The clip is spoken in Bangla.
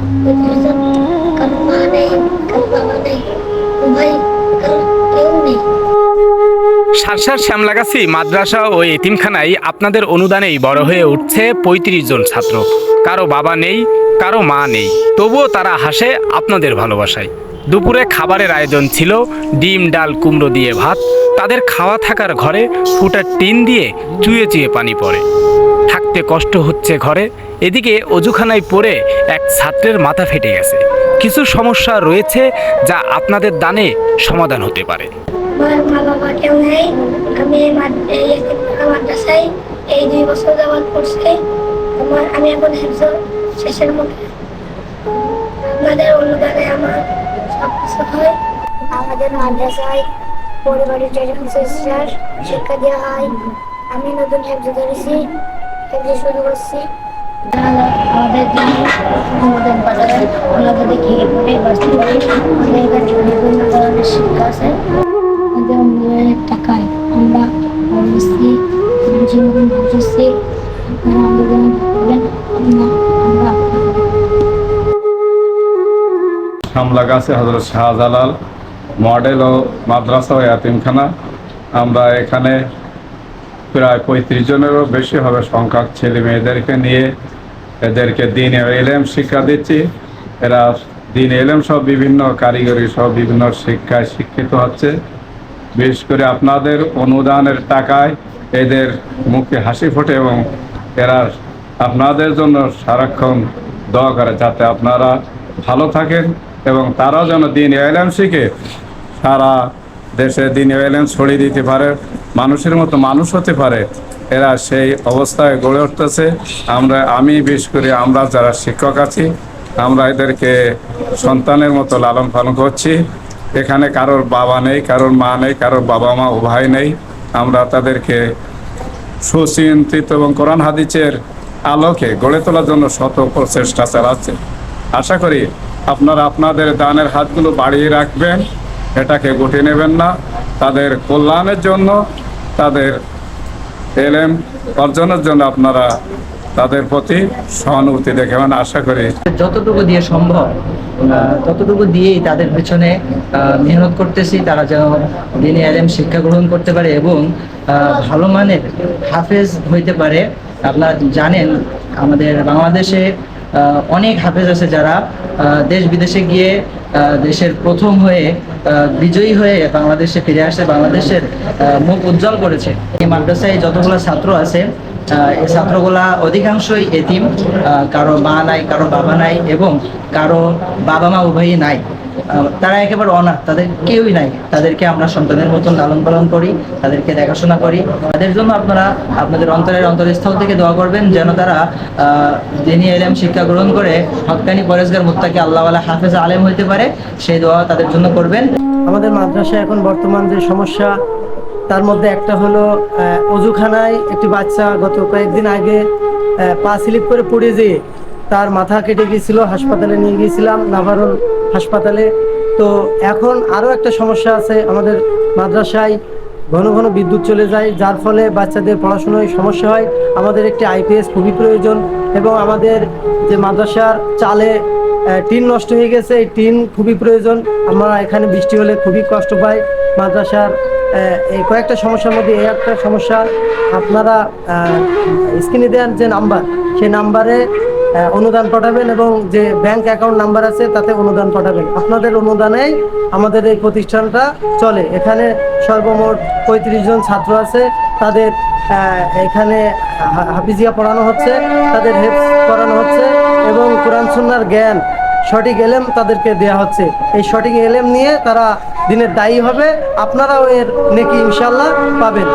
পঁয়ত্রিশ শ্যামলা গাছি সারসার শ্যামলাগাছি মাদ্রাসা ও এতিমখানায় আপনাদের অনুদানেই বড় হয়ে উঠছে পঁয়ত্রিশ জন ছাত্র। কারও বাবা নেই, কারও মা নেই। তবুও তারা হাসে আপনাদের ভালোবাসায়। দুপুরে খাবারের আয়োজন ছিল, ডিম, ডাল, কুমড়ো দিয়ে ভাত। তাদের খাওয়া থাকার ঘরে ফুটার টিন দিয়ে চুয়ে চুয়ে পানি পড়ে। থাকতে কষ্ট হচ্ছে ঘরে। এদিকে অজুখানায় পড়ে এক ছাত্রের মাথা ফেটে গেছে। কিছু সমস্যা রয়েছে যা আপনাদের দানে সমাধান হতে পারে। আমার আমি এখন শেষের মুখে। আপনাদের অনুদানে আমার সব কিছু হয় আমাদের মাদ্রাসায় পরিবারের চারজন সিস্টার শিক্ষা দেওয়া হয়। আমি নতুন হেফজ ধরেছি হেফজ শুরু করছি। আমাদের জন্য আমাদের যদি খেয়ে পড়ে বাঁচতে পারি আমাদের এখানে বিভিন্ন ধরনের শিক্ষা আছে। সামলাগাছে হজরত শাহজালাল মডেল ও মাদ্রাসা ও এতিমখানা। আমরা এখানে প্রায় পঁয়ত্রিশ জনেরও বেশি হবে সংখ্যক ছেলে মেয়েদেরকে নিয়ে এদেরকে দিন এলেম শিক্ষা দিচ্ছি। এরা দিন এলেম সব বিভিন্ন কারিগরি সব বিভিন্ন শিক্ষায় শিক্ষিত হচ্ছে। বিশেষ করে আপনাদের অনুদানের টাকায় এদের মুখে হাসি ফোটে এবং এরা আপনাদের জন্য সারাক্ষণ দোয়া করে যাতে আপনারা ভালো থাকেন। এবং তারাও যেন দিন এলেম শিখে সারা দেশে দিন এলেম ছড়িয়ে দিতে পারে, মানুষের মতো মানুষ হতে পারে, এরা সেই অবস্থায় গড়ে উঠতেছে। আমরা, আমি বিশেষ করে আমরা যারা শিক্ষক আছি, আমরা এদেরকে সন্তানের মতো লালন পালন করছি। এখানে কারোর বাবা নেই, কারোর মা নেই, কারোর বাবা মা উভয় নেই। আমরা তাদেরকে সুচিন্তিত এবং কোরআন হাদিসের আলোকে গড়ে তোলার জন্য শত প্রচেষ্টা চালাচ্ছে। আশা করি আপনারা আপনাদের দানের হাতগুলো বাড়িয়ে রাখবেন, এটাকে গুটিয়ে নেবেন না। তাদের কল্যাণের জন্য, তাদের এলেম অর্জনের জন্য আপনারা তাদের প্রতি সহানুভূতি দেখাবেন, আশা করি। যতটুকু দিয়ে সম্ভব ততটুকু দিয়েই তাদের পেছনে মেহনত করতেছি, তারা যেন দিনে এলেম শিক্ষা গ্রহণ করতে পারে এবং ভালো মানের হাফেজ হইতে পারে। আপনারা জানেন, আমাদের বাংলাদেশে অনেক হাফেজ আছে যারা দেশ বিদেশে গিয়ে দেশের প্রথম হয়ে বিজয়ী হয়ে বাংলাদেশে ফিরে আসে, বাংলাদেশের মুখ উজ্জ্বল করেছে। এই মাদ্রাসায় যতগুলো ছাত্র আছে এই ছাত্রগুলা অধিকাংশই এতিম কারও মা নাই, কারও বাবা নাই এবং কারও বাবা মা উভয়ই নাই। তারা একেবারে অনাথ, তাদের কেউই নাই। তাদেরকে আমরা সন্তানের মতন লালন পালন করি, তাদেরকে দেখাশোনা করি। তাদের জন্য আপনারা আপনাদের অন্তরের অন্তরস্থল থেকে দোয়া করবেন যেন তারা দিনী এলেম শিক্ষা গ্রহণ করে হকানি পরেশগার মুত্তাকে আল্লাহওয়ালা হাফেজ আলেম হইতে পারে, সেই দোয়া তাদের জন্য করবেন। আমাদের মাদ্রাসায় এখন বর্তমান যে সমস্যা, তার মধ্যে একটা হলো অজুখানায় একটি বাচ্চা গত কয়েকদিন আগে পা স্লিপ করে পড়ে যেয়ে তার মাথা কেটে গিয়েছিল, হাসপাতালে নিয়ে গিয়েছিলাম, নাভারুল হাসপাতালে। তো এখন আরও একটা সমস্যা আছে আমাদের মাদ্রাসায়। ঘন ঘন বিদ্যুৎ চলে যায়, যার ফলে বাচ্চাদের পড়াশোনায় সমস্যা হয়। আমাদের একটি আইপিএস খুবই প্রয়োজন এবং আমাদের যে মাদ্রাসার চালে টিন নষ্ট হয়ে গেছে, এই টিন খুবই প্রয়োজন। আমরা এখানে বৃষ্টি হলে খুবই কষ্ট পাই। মাদ্রাসার এই কয়েকটা সমস্যার মধ্যে এই একটা সমস্যা, আপনারা স্ক্রিনে দেওয়ার যে নাম্বার, সেই নাম্বারে অনুদান পাঠাবেন এবং যে ব্যাংক অ্যাকাউন্ট নাম্বার আছে তাতে অনুদান পাঠাবেন। আপনাদের অনুদানেই আমাদের এই প্রতিষ্ঠানটা চলে। এখানে সর্বমোট পঁয়ত্রিশ জন ছাত্র আছে। তাদের এখানে হাফিজিয়া পড়ানো হচ্ছে, তাদের হেফ করানো হচ্ছে এবং কোরআন সুন্নার জ্ঞান, সঠিক এলেম তাদেরকে দেয়া হচ্ছে। এই সঠিক এলেম নিয়ে তারা দিনের দায়ী হবে। আপনারাও এর নেকি ইনশাল্লাহ পাবেন।